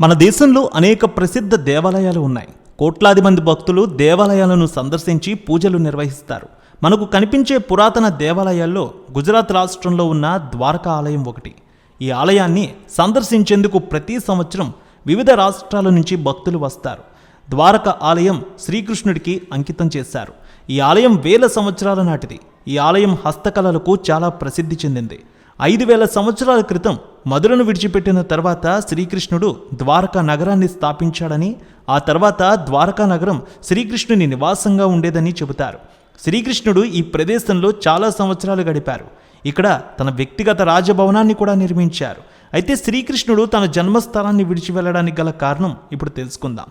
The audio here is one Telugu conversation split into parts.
మన దేశంలో అనేక ప్రసిద్ధ దేవాలయాలు ఉన్నాయి. కోట్లాది మంది భక్తులు దేవాలయాలను సందర్శించి పూజలు నిర్వహిస్తారు. మనకు కనిపించే పురాతన దేవాలయాల్లో గుజరాత్ రాష్ట్రంలో ఉన్న ద్వారకా ఆలయం ఒకటి. ఈ ఆలయాన్ని సందర్శించేందుకు ప్రతి సంవత్సరం వివిధ రాష్ట్రాల నుంచి భక్తులు వస్తారు. ద్వారక ఆలయం శ్రీకృష్ణుడికి అంకితం చేశారు. ఈ ఆలయం వేల సంవత్సరాల నాటిది. ఈ ఆలయం హస్తకళలకు చాలా ప్రసిద్ధి చెందింది. ఐదు వేల సంవత్సరాల క్రితం మధురను విడిచిపెట్టిన తర్వాత శ్రీకృష్ణుడు ద్వారకా నగరాన్ని స్థాపించాడని ఆ తర్వాత ద్వారకా నగరం శ్రీకృష్ణుని నివాసంగా ఉండేదని చెబుతారు. శ్రీకృష్ణుడు ఈ ప్రదేశంలో చాలా సంవత్సరాలు గడిపారు. ఇక్కడ తన వ్యక్తిగత రాజభవనాన్ని కూడా నిర్మించారు. అయితే శ్రీకృష్ణుడు తన జన్మస్థలాన్ని విడిచి వెళ్ళడానికి గల కారణం ఇప్పుడు తెలుసుకుందాం.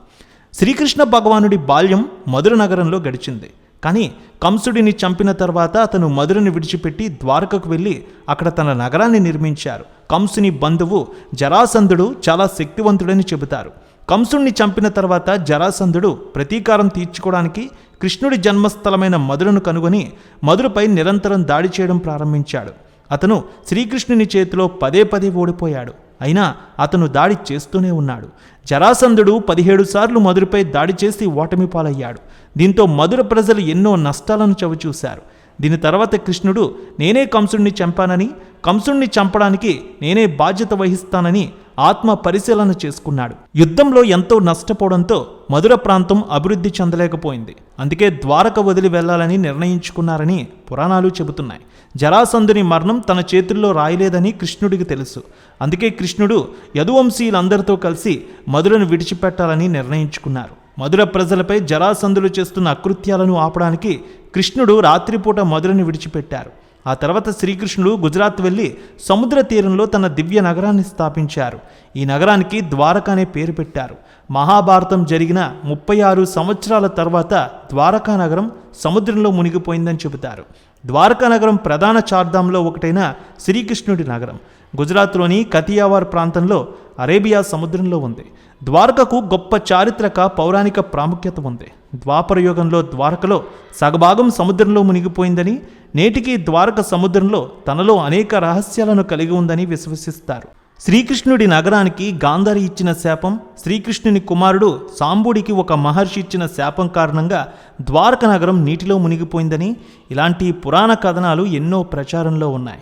శ్రీకృష్ణ భగవానుడి బాల్యం మధుర నగరంలో గడిచింది. కానీ కంసుడిని చంపిన తర్వాత అతను మధురని విడిచిపెట్టి ద్వారకకు వెళ్ళి అక్కడ తన నగరాన్ని నిర్మించారు. కంసుని బంధువు జరాసంధుడు చాలా శక్తివంతుడని చెబుతారు. కంసుణ్ణి చంపిన తర్వాత జరాసంధుడు ప్రతీకారం తీర్చుకోవడానికి కృష్ణుడి జన్మస్థలమైన మధురను కనుగొని మధురపై నిరంతరం దాడి చేయడం ప్రారంభించాడు. అతను శ్రీకృష్ణుని చేతిలో పదే పదే ఓడిపోయాడు. అయినా అతను దాడి చేస్తూనే ఉన్నాడు. జరాసంధుడు పదిహేడు సార్లు మధురపై దాడి చేసి ఓటమి పాలయ్యాడు. దీంతో మధుర ప్రజలు ఎన్నో నష్టాలను చవిచూశారు. దీని తర్వాత కృష్ణుడు నేనే కంసుణ్ణి చంపానని కంసుణ్ణి చంపడానికి నేనే బాధ్యత వహిస్తానని ఆత్మ పరిశీలన చేసుకున్నాడు. యుద్ధంలో ఎంతో నష్టపోవడంతో మధుర ప్రాంతం అభివృద్ధి చెందలేకపోయింది. అందుకే ద్వారక వదిలి వెళ్ళాలని నిర్ణయించుకున్నారని పురాణాలు చెబుతున్నాయి. జరాసంధుని మరణం తన చేతుల్లో రాయలేదని కృష్ణుడికి తెలుసు. అందుకే కృష్ణుడు యదువంశీయులందరితో కలిసి మధురను విడిచిపెట్టాలని నిర్ణయించుకున్నారు. మధుర ప్రజలపై జరాసంధులు చేస్తున్న అకృత్యాలను ఆపడానికి కృష్ణుడు రాత్రిపూట మధురని విడిచిపెట్టారు. ఆ తర్వాత శ్రీకృష్ణుడు గుజరాత్ వెళ్ళి సముద్ర తీరంలో తన దివ్య నగరాన్ని స్థాపించారు. ఈ నగరానికి ద్వారక అనే పేరు పెట్టారు. మహాభారతం జరిగిన ముప్పై ఆరు సంవత్సరాల తర్వాత ద్వారకా నగరం సముద్రంలో మునిగిపోయిందని చెబుతారు. ద్వారకా నగరం ప్రధాన చార్ధాంలో ఒకటైన శ్రీకృష్ణుడి నగరం. గుజరాత్లోని కతియావార్ ప్రాంతంలో అరేబియా సముద్రంలో ఉంది. ద్వారకకు గొప్ప చారిత్రక పౌరాణిక ప్రాముఖ్యత ఉంది. ద్వాపరయుగంలో ద్వారకలో సగభాగం సముద్రంలో మునిగిపోయిందని నేటికి ద్వారక సముద్రంలో తనలో అనేక రహస్యాలను కలిగి ఉందని విశ్వసిస్తారు. శ్రీకృష్ణుడి నగరానికి గాంధారి ఇచ్చిన శాపం శ్రీకృష్ణుని కుమారుడు సాంబుడికి ఒక మహర్షి ఇచ్చిన శాపం కారణంగా ద్వారక నగరం నీటిలో మునిగిపోయిందని ఇలాంటి పురాణ కథనాలు ఎన్నో ప్రచారంలో ఉన్నాయి.